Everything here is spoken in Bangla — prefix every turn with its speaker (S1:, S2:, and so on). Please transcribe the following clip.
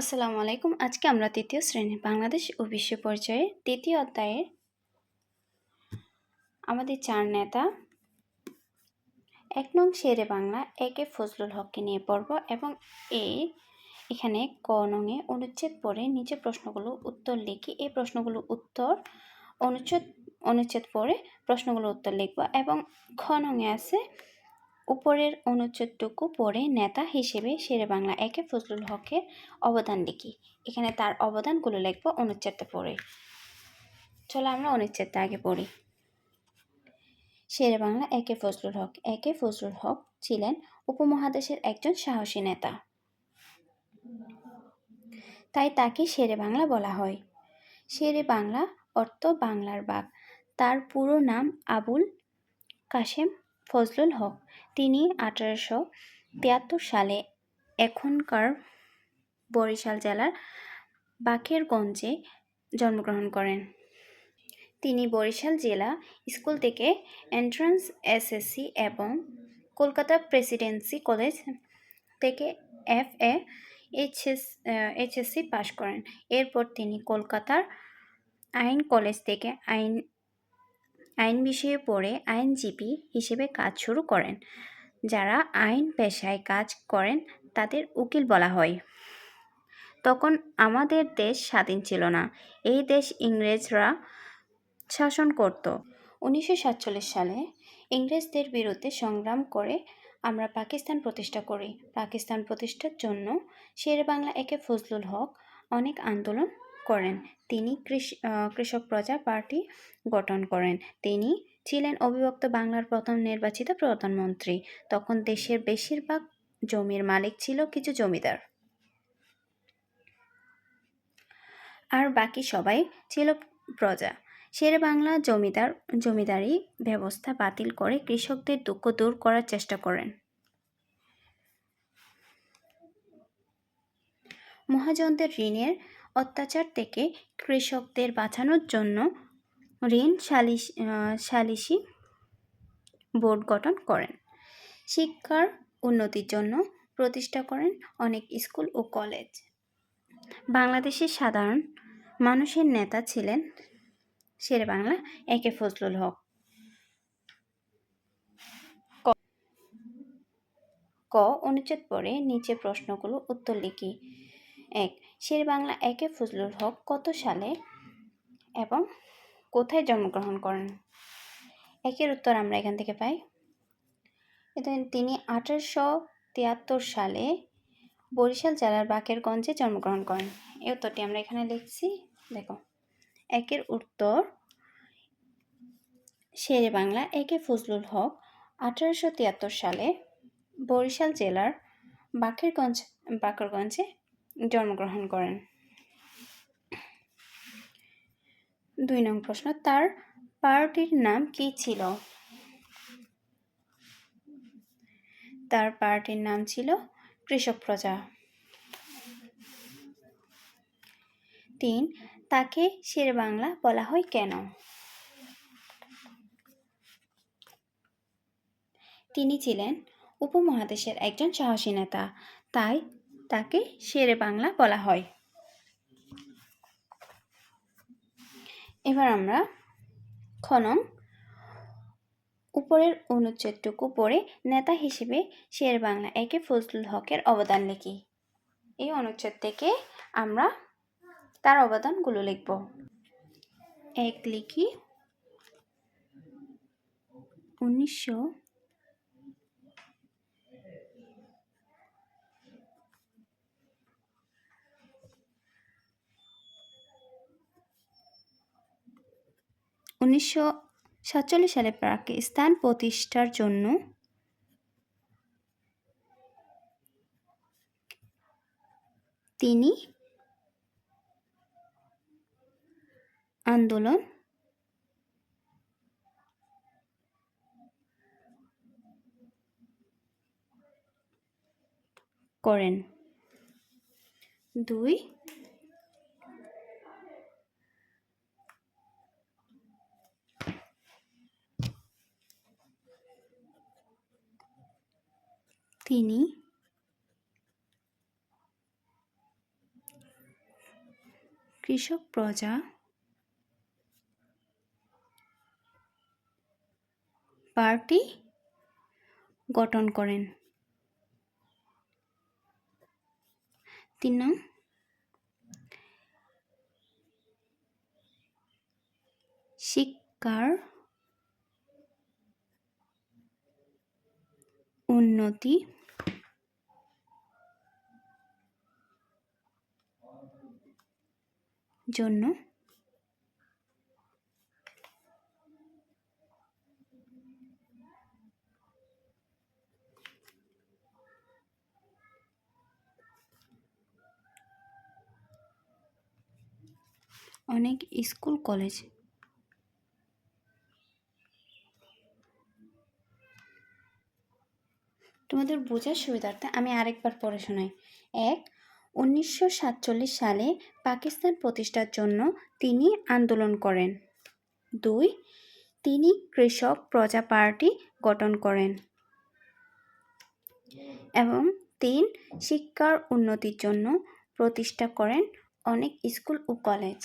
S1: আসসালামু আলাইকুম। আজকে আমরা তৃতীয় শ্রেণি বাংলাদেশ ও বিশ্ব পরিচয়ে তৃতীয় অধ্যায়ে আমাদের চার নেতা, এক নং শেরে বাংলা, একে ফজলুল হককে নিয়ে পড়ব এবং এ এখানে ক নংয়ে অনুচ্ছেদ পড়ে নিচে প্রশ্নগুলো উত্তর লিখি। এই প্রশ্নগুলো উত্তর অনুচ্ছেদ অনুচ্ছেদ পড়ে প্রশ্নগুলো উত্তর লিখব এবং খ নংয়ে আছে উপরের অনুচ্ছেদটুকু পড়ে নেতা হিসেবে শেরে বাংলা একে ফজলুল হকের অবদান লিখি। এখানে তার অবদানগুলো লিখব অনুচ্ছেদটা পড়ে। চলো আমরা অনুচ্ছেদটা আগে পড়ি। শেরে বাংলা একে ফজলুল হক, একে ফজলুল হক ছিলেন উপমহাদেশের একজন সাহসী নেতা। তাই তাকে শেরে বাংলা বলা হয়। শেরে বাংলা অর্থ বাংলার বাঘ তার পুরো নাম আবুল কাশেম ফজলুল হক। তিনি আঠারোশো তিয়াত্তর সালে এখনকার বরিশাল জেলার বাকেরগঞ্জে জন্মগ্রহণ করেন। তিনি বরিশাল জেলা স্কুল থেকে এন্ট্রান্স এসএসসি এবং কলকাতা প্রেসিডেন্সি কলেজ থেকে এফ এ এইচএস, এইচএসসি পাশ করেন। এরপর তিনি কলকাতার আইন কলেজ থেকে আইন আইন বিষয়ে পড়ে আইনজীবী হিসেবে কাজ শুরু করেন। যারা আইন পেশায় কাজ করেন, তাদের উকিল বলা হয়। তখন আমাদের দেশ স্বাধীন ছিল না। এই দেশ ইংরেজরা শাসন করত। উনিশশো সাতচল্লিশ সালে ইংরেজদের বিরুদ্ধে সংগ্রাম করে আমরা পাকিস্তান প্রতিষ্ঠা করি। পাকিস্তান প্রতিষ্ঠার জন্য শের বাংলা একে ফজলুল হক অনেক আন্দোলন করেন। তিনি কৃষক প্রজা পার্টি গঠন করেন। তিনি ছিলেন অবিভক্ত বাংলার প্রথম নির্বাচিত প্রধানমন্ত্রী। তখন দেশের বেশিরভাগ জমির মালিক ছিল কিছু জমিদার। আর বাকি সবাই ছিল প্রজা। শেরে বাংলা জমিদার, জমিদারি ব্যবস্থা বাতিল করে কৃষকদের দুঃখ দূর করার চেষ্টা করেন। মহাজনদের ঋণের অত্যাচার থেকে কৃষকদের বাঁচানোর জন্য ঋণ সালিশ সালিসি বোর্ড গঠন করেন। শিক্ষার উন্নতির জন্য প্রতিষ্ঠা করেন অনেক স্কুল ও কলেজ। বাংলাদেশের সাধারণ মানুষের নেতা ছিলেন শের বাংলা একে ফজলুল হক। ক, অনুচ্ছেদ পরে নিচে প্রশ্নগুলো উত্তর লিখি। এক শের বাংলা একে ফজলুল হক কত সালে এবং কোথায় জন্মগ্রহণ করেন? একের উত্তর আমরা এখান থেকে পাই। তিনি আঠারোশো তিয়াত্তর সালে বরিশাল জেলার বাকেরগঞ্জে জন্মগ্রহণ করেন। এই উত্তরটি আমরা এখানে লিখছি। দেখো, একের উত্তর শেরে বাংলা একে ফজলুল হক আঠারোশো তিয়াত্তর সালে বরিশাল জেলার বাকেরগঞ্জ, বাকেরগঞ্জে জন্মগ্রহণ করেন। দুই নং প্রশ্ন, তার পার্টির নাম কি ছিল? তার পার্টির নাম ছিল কৃষক প্রজা। তিন, তাকে শের বাংলা বলা হয় কেন? তিনি ছিলেন উপমহাদেশের একজন সাহসী নেতা। তাই তাকে শেরে বাংলা বলা হয়। এবার আমরা খনন উপরের অনুচ্ছেদটুকু পড়ে নেতা হিসেবে শের বাংলা একে ফজলুল হকের অবদান লিখি। এই অনুচ্ছেদ থেকে আমরা তার অবদানগুলো লিখব। এক লিখি উনিশশো উনিশশো সাতচল্লিশ সালে পাকিস্তান প্রতিষ্ঠার জন্য তিনি আন্দোলন করেন। দুই তিনি কৃষক প্রজা পার্টি গঠন করেন। তিন শিক্ষার উন্নতি জন্য। অনেক স্কুল কলেজ। তোমাদের বোঝার সুবিধার্থে আমি আরেকবার পড়ে শোনাই। এক উনিশশো সাতচল্লিশ সালে পাকিস্তান প্রতিষ্ঠার জন্য তিনি আন্দোলন করেন। দুই, তিনি কৃষক প্রজা পার্টি গঠন করেন। এবং তিন, শিক্ষার উন্নতির জন্য প্রতিষ্ঠা করেন অনেক স্কুল ও কলেজ।